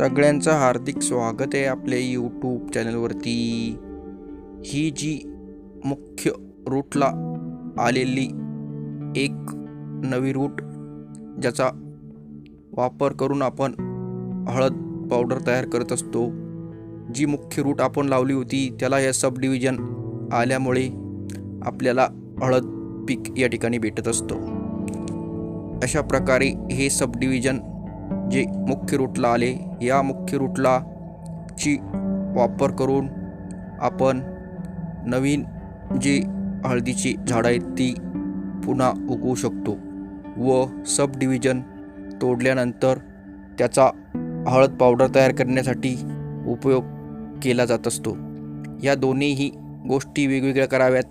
सगळ्यांचं हार्दिक स्वागत आहे आपल्या यूट्यूब चॅनलवरती ही जी मुख्य रूटला आलेली एक नवी रूट ज्याचा वापर करून आपण हळद पावडर तयार करत असतो जी मुख्य रूट आपण लावली होती त्याला या सब डिव्हिजन आल्यामुळे आपल्याला हळद पीक या ठिकाणी भेटत असतो. अशा प्रकारे हे सब डिव्हिजन जे मुख्य रूटला आले या मुख्य रूटला ची वापर करून आपण नवीन जी हळदीची झाडं आहेत ती पुन्हा उगवू शकतो व सब डिव्हिजन तोडल्यानंतर त्याचा हळद पावडर तयार करण्यासाठी उपयोग केला जात असतो. या दोन्हीही गोष्टी वेगवेगळ्या कराव्यात.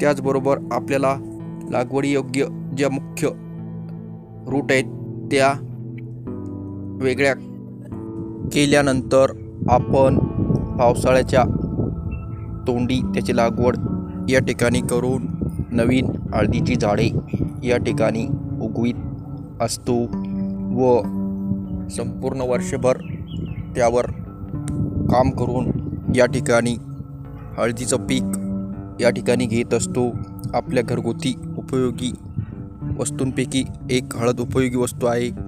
त्याचबरोबर आपल्याला लागवडीयोग्य ज्या मुख्य रूट आहेत त्या वेगळ्या केल्यानंतर आपण पावसाळ्याच्या तोंडी त्याची लागवड या ठिकाणी करून नवीन हळदीची झाडे या ठिकाणी उगवीत असतो व संपूर्ण वर्षभर त्यावर काम करून या ठिकाणी हळदीचं पीक या ठिकाणी घेत असतो. आपल्या घरगुती उपयोगी वस्तूंपैकी एक हळद उपयोगी वस्तू आहे.